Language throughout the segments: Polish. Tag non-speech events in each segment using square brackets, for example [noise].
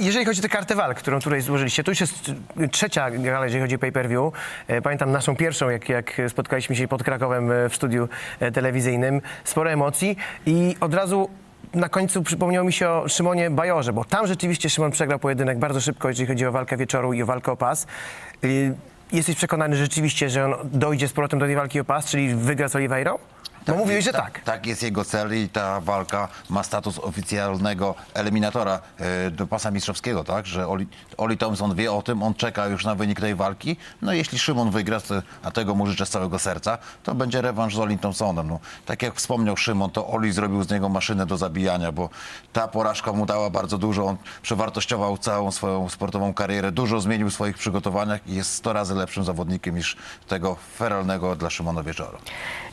jeżeli chodzi o tę kartę walk, którą tutaj złożyliście, to już jest trzecia gala, jeżeli chodzi o pay-per-view. E, Pamiętam naszą pierwszą, jak, jak spotkaliśmy się pod Krakowem e, w studiu e, telewizyjnym. Sporo emocji i od razu na końcu przypomniało mi się o Szymonie Bajorze, bo tam rzeczywiście Szymon przegrał pojedynek bardzo szybko, jeżeli chodzi o walkę wieczoru i o walkę o pas. Jesteś przekonany rzeczywiście, że on dojdzie z powrotem do tej walki o pas, czyli wygra z Oliveirą? Mówiłeś, że tak. Tak jest jego cel i ta walka ma status oficjalnego eliminatora e, do pasa mistrzowskiego, tak? Że Oli, Oli Thompson wie o tym, on czeka już na wynik tej walki. No jeśli Szymon wygra, to- a tego mu życzę z całego serca, to będzie rewanż z Oli Thompsonem. No, tak jak wspomniał Szymon, to Oli zrobił z niego maszynę do zabijania, bo ta porażka mu dała bardzo dużo. On przewartościował całą swoją sportową karierę, dużo zmienił w swoich przygotowaniach i jest 100 razy lepszym zawodnikiem niż tego feralnego dla Szymona Wieczoru.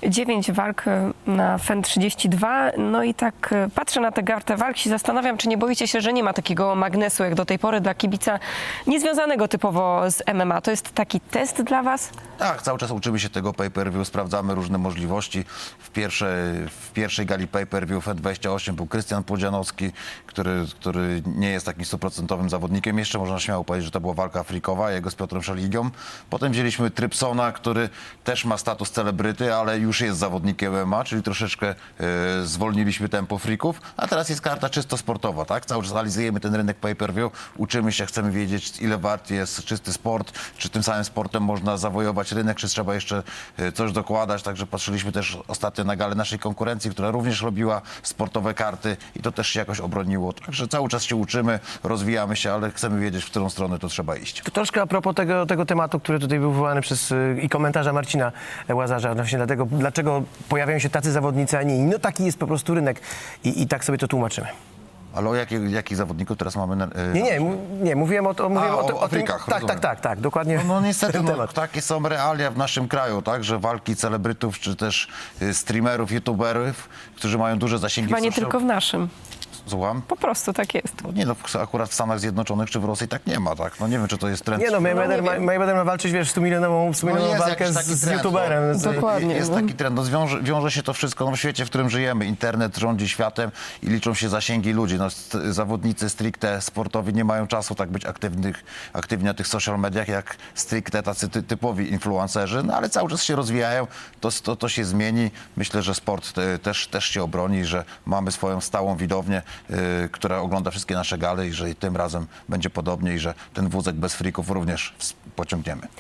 Dziewięć walk e, na FEN 32. No i tak e, patrzę na tę kartę walk i zastanawiam, czy nie boicie się, że nie ma takiego magnesu jak do tej pory dla kibica niezwiązanego typowo z MMA. To jest taki test dla was? Tak, cały czas uczymy się tego pay-per-view, sprawdzamy różne możliwości. W, pierwszej w pierwszej gali pay-per-view FED28 był Krystian Podzianowski, który, który nie jest takim stuprocentowym zawodnikiem. Jeszcze można śmiało powiedzieć, że to była walka frikowa, jego z Piotrem Szeligią. Potem wzięliśmy Trypsona, który też ma status celebryty, ale już jest zawodnikiem MMA, czyli troszeczkę e, zwolniliśmy tempo frików. A teraz jest karta czysto sportowa, tak? Cały czas analizujemy ten rynek pay-per-view, uczymy się, chcemy wiedzieć, ile wart jest czysty sport, czy tym samym sportem można zawojować rynek, czy trzeba jeszcze e, coś dokładać. Także patrzyliśmy też ostatnio na galę naszej konkurencji, która również robiła sportowe karty i to też się jakoś obroniło. Także cały czas się uczymy, rozwijamy się, ale chcemy wiedzieć, w którą stronę to trzeba iść. To troszkę a propos tego, tego tematu, który tutaj był wywołany przez y, i komentarza Marcina Łazarza, właśnie dlatego, dlaczego pojawiają się tacy zawodnicy, a nie inni. No taki jest po prostu rynek i, i tak sobie to tłumaczymy. Ale o jakich, jakich zawodników teraz mamy? Na, e, Nie, nie, nie mówiłem o, to, mówiłem A, o, o tym- Afrykach, Tak, tak, rozumiem. tak, tak, dokładnie. No [laughs] niestety, ten no, temat. takie są realia w naszym kraju, tak, że walki celebrytów, czy też y, streamerów, youtuberów, którzy mają duże zasięgi Chyba nie social- tylko w naszym. Słucham? Po prostu tak jest. No nie no, akurat w Stanach Zjednoczonych czy w Rosji tak nie ma, tak? No nie wiem, czy to jest trend. Nie no, Mayweather, nie ma, ma walczyć, wiesz, 100 milionową, 100 milionową jest walkę z, z trend, youtuberem. no. Z- Dokładnie. Jest no. taki trend, no zwiąże, wiąże się to wszystko no, w świecie, w którym żyjemy. Internet rządzi światem i liczą się zasięgi ludzi. No, zawodnicy stricte sportowi nie mają czasu tak być aktywnych, aktywni na tych social mediach, jak stricte tacy ty, typowi influencerzy, no ale cały czas się rozwijają, to, to, to się zmieni. Myślę, że sport e, też, też się obroni, że mamy swoją stałą widownię, która ogląda wszystkie nasze gale i że i tym razem będzie podobnie i że ten wózek bez frików również pociągniemy.